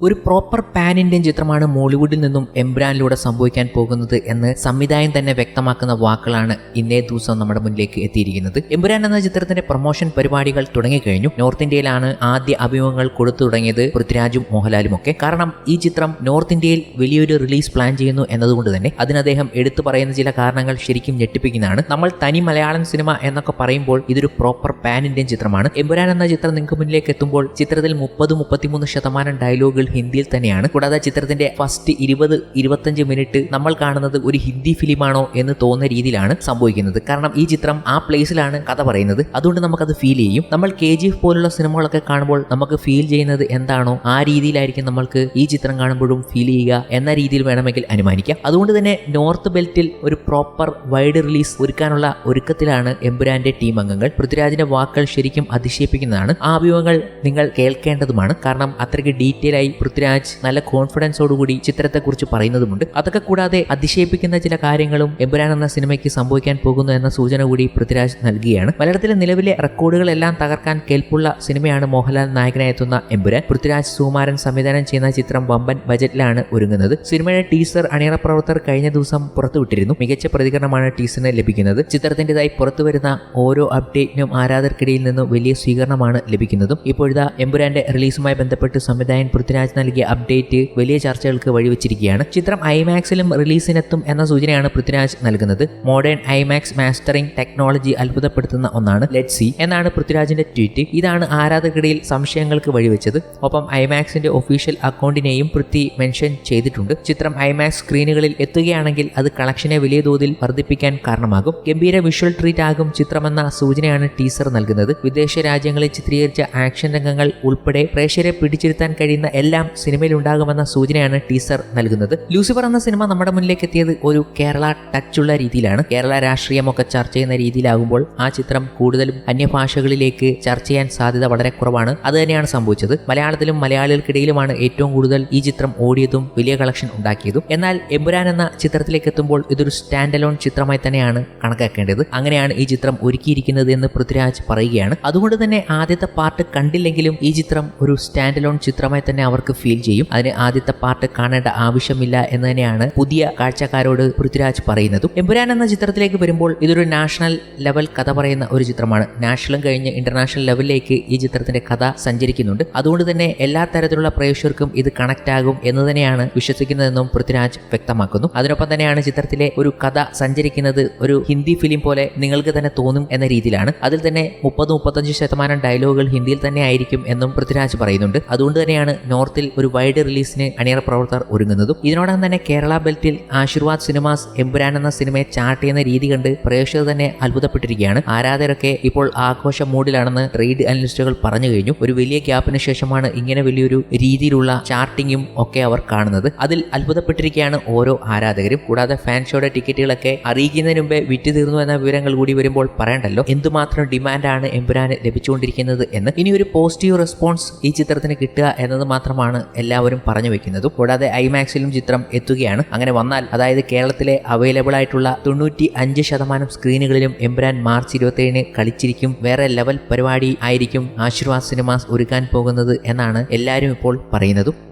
ഒരു proper pan Indian ചിത്രമാണ് മോളിവുഡിൽ നിന്നും എംബ്രാനിലൂടെ സംഭവിക്കാൻ പോകുന്നത് എന്ന് സംവിധായകൻ തന്നെ വ്യക്തമാക്കുന്ന വാക്കുകളാണ് ഇന്നേ ദിവസം നമ്മുടെ മുന്നിലേക്ക് എത്തിയിരിക്കുന്നത്. എംബ്രാൻ എന്ന ചിത്രത്തിന്റെ പ്രൊമോഷൻ പരിപാടികൾ തുടങ്ങിക്കഴിഞ്ഞു. നോർത്ത് ഇന്ത്യയിലാണ് ആദ്യ അഭിമുഖങ്ങൾ കൊടുത്തു തുടങ്ങിയത് പൃഥ്വിരാജും മോഹൻലാലും ഒക്കെ. കാരണം ഈ ചിത്രം നോർത്ത് ഇന്ത്യയിൽ വലിയൊരു റിലീസ് പ്ലാൻ ചെയ്യുന്നു എന്നതുകൊണ്ട് തന്നെ അതിന് അദ്ദേഹം എടുത്തു പറയുന്ന ചില കാരണങ്ങൾ ശരിക്കും ഞെട്ടിപ്പിക്കുന്നതാണ്. നമ്മൾ തനി മലയാളം സിനിമ എന്നൊക്കെ പറയുമ്പോൾ ഇതൊരു പ്രോപ്പർ പാൻ ഇന്ത്യൻ ചിത്രമാണ്. എംബുരാൻ എന്ന ചിത്രം നിങ്ങൾക്ക് മുന്നിലേക്ക് എത്തുമ്പോൾ ചിത്രത്തിൽ മുപ്പത് മുപ്പത്തിമൂന്ന് ശതമാനം ഡയലോഗുകൾ ഹിന്ദിയിൽ തന്നെയാണ്. കൂടാതെ ചിത്രത്തിന്റെ ഫസ്റ്റ് ഇരുപത് ഇരുപത്തഞ്ച് മിനിറ്റ് നമ്മൾ കാണുന്നത് ഒരു ഹിന്ദി ഫിലിമാണോ എന്ന് തോന്നുന്ന രീതിയിലാണ് സംഭവിക്കുന്നത്. കാരണം ഈ ചിത്രം ആ പ്ലേസിലാണ് കഥ പറയുന്നത്. അതുകൊണ്ട് നമുക്കത് ഫീൽ ചെയ്യും. നമ്മൾ കെ ജി എഫ് പോലുള്ള സിനിമകളൊക്കെ കാണുമ്പോൾ നമുക്ക് ഫീൽ ചെയ്യുന്നത് എന്താണോ ആ രീതിയിലായിരിക്കും നമ്മൾക്ക് ഈ ചിത്രം കാണുമ്പോഴും ഫീൽ ചെയ്യുക എന്ന രീതിയിൽ വേണമെങ്കിൽ അനുമാനിക്കാം. അതുകൊണ്ട് തന്നെ നോർത്ത് ബെൽറ്റിൽ ഒരു പ്രോപ്പർ വൈഡ് റിലീസ് ഒരുക്കാനുള്ള ഒരുക്കത്തിലാണ് എമ്പുരാന്റെ ടീം അംഗങ്ങൾ. പൃഥ്വിരാജിന്റെ വാക്കുകൾ ശരിക്കും അതിശയിപ്പിക്കുന്നതാണ്. ആ അഭിമുഖങ്ങൾ നിങ്ങൾ കേൾക്കേണ്ടതുമാണ്. കാരണം അത്രയ്ക്ക് ഡീറ്റെയിൽ ആയി പൃഥ്വിരാജ് നല്ല കോൺഫിഡൻസോടുകൂടി ചിത്രത്തെക്കുറിച്ച് പറയുന്നതുമുണ്ട്. അതൊക്കെ കൂടാതെ അതിശയിപ്പിക്കുന്ന ചില കാര്യങ്ങളും എമ്പുരാൻ എന്ന സിനിമയ്ക്ക് സംഭവിക്കാൻ പോകുന്നു എന്ന സൂചന കൂടി പൃഥ്വിരാജ് നൽകുകയാണ് മലയാളത്തിലെ നിലവിലെ റെക്കോർഡുകളെല്ലാം തകർക്കാൻ കേൾപ്പുള്ള സിനിമയാണ് മോഹൻലാൽ നായകനായി എത്തുന്ന എമ്പുരാൻ. പൃഥ്വിരാജ് സുകുമാരൻ സംവിധാനം ചെയ്യുന്ന ചിത്രം വമ്പൻ ബജറ്റിലാണ് ഒരുങ്ങുന്നത്. സിനിമയുടെ ടീസർ അണിയറ പ്രവർത്തകർ കഴിഞ്ഞ ദിവസം പുറത്തുവിട്ടിരുന്നു. മികച്ച പ്രതികരണമാണ് ടീസറിന് ലഭിക്കുന്നത്. ചിത്രത്തിന്റെതായി പുറത്തുവരുന്ന ഓരോ അപ്ഡേറ്റിനും ആരാധകർക്കിടയിൽ നിന്നും വലിയ സ്വീകരണമാണ് ലഭിക്കുന്നതും. ഇപ്പോഴത്തെ എമ്പുരാന്റെ റിലീസുമായി ബന്ധപ്പെട്ട് സംവിധായകൻ പൃഥ്വിരാജ് നൽകിയ അപ്ഡേറ്റ് വലിയ ചർച്ചകൾക്ക് വഴിവെച്ചിരിക്കുകയാണ്. ചിത്രം ഐമാക്സിലും റിലീസിനെത്തും എന്ന സൂചനയാണ് പൃഥ്വിരാജ് നൽകുന്നത്. മോഡേൺ ഐമാക്സ് മാസ്റ്ററിംഗ് ടെക്നോളജി അത്ഭുതപ്പെടുത്തുന്ന ഒന്നാണ് ലെറ്റ് സി എന്നാണ് പൃഥ്വിരാജിന്റെ ട്വീറ്റ്. ഇതാണ് ആരാധകർക്കിടയിൽ സംശയങ്ങൾക്ക് വഴിവെച്ചത്. ഒപ്പം ഐമാക്സിന്റെ ഒഫീഷ്യൽ അക്കൗണ്ടിനെയും പൃഥ്വി മെൻഷൻ ചെയ്തിട്ടുണ്ട്. ചിത്രം ഐമാക്സ് സ്ക്രീനുകളിൽ എത്തുകയാണെങ്കിൽ അത് കളക്ഷനെ വലിയ തോതിൽ വർദ്ധിപ്പിക്കാൻ കാരണമാകും. ഗംഭീര വിഷ്വൽ ട്രീറ്റ് ആകും ചിത്രമെന്ന സൂചനയാണ് ടീസർ നൽകുന്നത്. വിദേശ രാജ്യങ്ങളിൽ ചിത്രീകരിച്ച ആക്ഷൻ രംഗങ്ങൾ ഉൾപ്പെടെ പ്രേക്ഷകരെ പിടിച്ചിരുത്താൻ കഴിയുന്ന എല്ലാം സിനിമയിൽ ഉണ്ടാകുമെന്ന സൂചനയാണ് ടീസർ നൽകുന്നത്. ലൂസിഫർ എന്ന സിനിമ നമ്മുടെ മുന്നിലേക്ക് എത്തിയത് ഒരു കേരള ടച്ചുള്ള രീതിയിലാണ്. കേരള രാഷ്ട്രീയമൊക്കെ ചർച്ച ചെയ്യുന്ന രീതിയിലാകുമ്പോൾ ആ ചിത്രം കൂടുതലും അന്യഭാഷകളിലേക്ക് ചർച്ച ചെയ്യാൻ സാധ്യത വളരെ കുറവാണ്. അത് തന്നെയാണ് സംഭവിച്ചത്. മലയാളത്തിലും മലയാളികൾക്കിടയിലുമാണ് ഏറ്റവും കൂടുതൽ ഈ ചിത്രം ഓടിയതും വലിയ കളക്ഷൻ ഉണ്ടാക്കിയതും. എന്നാൽ എമ്പുരാൻ എന്ന ചിത്രത്തിലേക്ക് എത്തുമ്പോൾ ഇതൊരു സ്റ്റാൻഡ് അലോൺ ചിത്രമായി തന്നെയാണ് കണക്കാക്കേണ്ടത്. അങ്ങനെയാണ് ഈ ചിത്രം ഒരുക്കിയിരിക്കുന്നത് എന്ന് പൃഥ്വിരാജ് പറയുകയാണ്. അതുകൊണ്ട് തന്നെ ആദ്യത്തെ പാർട്ട് കണ്ടില്ലെങ്കിലും ഈ ചിത്രം ഒരു സ്റ്റാൻഡ് അലോൺ ചിത്രമായി തന്നെ അവർക്ക് ഫീൽ ചെയ്യും. അതിന് ആദ്യത്തെ പാർട്ട് കാണേണ്ട ആവശ്യമില്ല എന്ന് തന്നെയാണ് പുതിയ കാഴ്ചക്കാരോട് പൃഥ്വിരാജ് പറയുന്നതും. എമ്പുരാൻ എന്ന ചിത്രത്തിലേക്ക് വരുമ്പോൾ ഇതൊരു നാഷണൽ ലെവൽ കഥ പറയുന്ന ഒരു ചിത്രമാണ്. നാഷണലും കഴിഞ്ഞ് ഇന്റർനാഷണൽ ലെവലിലേക്ക് ഈ ചിത്രത്തിന്റെ കഥ സഞ്ചരിക്കുന്നുണ്ട്. അതുകൊണ്ട് തന്നെ എല്ലാ തരത്തിലുള്ള പ്രേക്ഷകർക്കും ഇത് കണക്ട് ആകും എന്ന് തന്നെയാണ് വിശ്വസിക്കുന്നതെന്നും പൃഥ്വിരാജ് വ്യക്തമാക്കുന്നു. അതിനൊപ്പം തന്നെയാണ് ചിത്രത്തിലെ ഒരു കഥ സഞ്ചരിക്കുന്നത് ഒരു ഹിന്ദി ഫിലിം പോലെ നിങ്ങൾക്ക് തന്നെ തോന്നും എന്ന രീതിയിലാണ്. അതിൽ തന്നെ മുപ്പത് മുപ്പത്തഞ്ച് ശതമാനം ഡയലോഗുകൾ ഹിന്ദിയിൽ തന്നെ ആയിരിക്കും എന്നും പൃഥ്വിരാജ് പറയുന്നുണ്ട്. അതുകൊണ്ട് തന്നെയാണ് നോർത്തിൽ ഒരു വൈഡ് റിലീസിന് അണിയറ പ്രവർത്തകർ ഒരുങ്ങുന്നതും ഇതിനോടകം തന്നെ കേരള ബെൽറ്റിൽ ആശീർവാദ് സിനിമാസ് എമ്പുരാൻ എന്ന സിനിമയെ ചാർട്ട് ചെയ്യുന്ന രീതി കണ്ട് പ്രേക്ഷകർ തന്നെ അത്ഭുതപ്പെട്ടിരിക്കുകയാണ്. ആരാധകരൊക്കെ ഇപ്പോൾ ആഘോഷ മൂഡിലാണെന്ന് ട്രേഡ് അനലിസ്റ്റുകൾ പറഞ്ഞു കഴിഞ്ഞു. ഒരു വലിയ ഗ്യാപ്പിന് ശേഷമാണ് ഇങ്ങനെ വലിയൊരു രീതിയിലുള്ള ചാർട്ടിങ്ങും ഒക്കെ അവർ കാണുന്നത്. അതിൽ അത്ഭുതപ്പെട്ടിരിക്കുകയാണ് ഓരോ ആരാധകരും. കൂടാതെ ഫാൻ ഷോയുടെ ടിക്കറ്റുകളൊക്കെ അറിയിക്കുന്നതിന് മുമ്പേ വിറ്റ് തീർന്നു എന്ന വിവരങ്ങൾ കൂടി വരുമ്പോൾ പറയണ്ടല്ലോ? എന്തുമാത്രം ഡിമാൻഡാണ് എമ്പുരാന് ലഭിച്ചുകൊണ്ടിരിക്കുന്നത് എന്ന്? ഇനി ഒരു പോസിറ്റീവ് റെസ്പോൺസ് ഈ ചിത്രത്തിന് കിട്ടുക എന്നത് മാത്രമാണ് എല്ലാവരും പറഞ്ഞു വെക്കുന്നതും. കൂടാതെ ഐമാക്സിലും ചിത്രം എത്തുകയാണ്. അങ്ങനെ വന്നാൽ അതായത് കേരളത്തിലെ അവൈലബിൾ ആയിട്ടുള്ള തൊണ്ണൂറ്റി അഞ്ച് ശതമാനം സ്ക്രീനുകളിലും എംബ്രാൻ മാർച്ച് ഇരുപത്തേഴിന് കളിച്ചിരിക്കും. വേറെ ലെവൽ പരിപാടി ആയിരിക്കും ആശീർവാദ് സിനിമാസ് ഒരുക്കാൻ പോകുന്നത് എന്നാണ് എല്ലാവരും ഇപ്പോൾ പറയുന്നതും.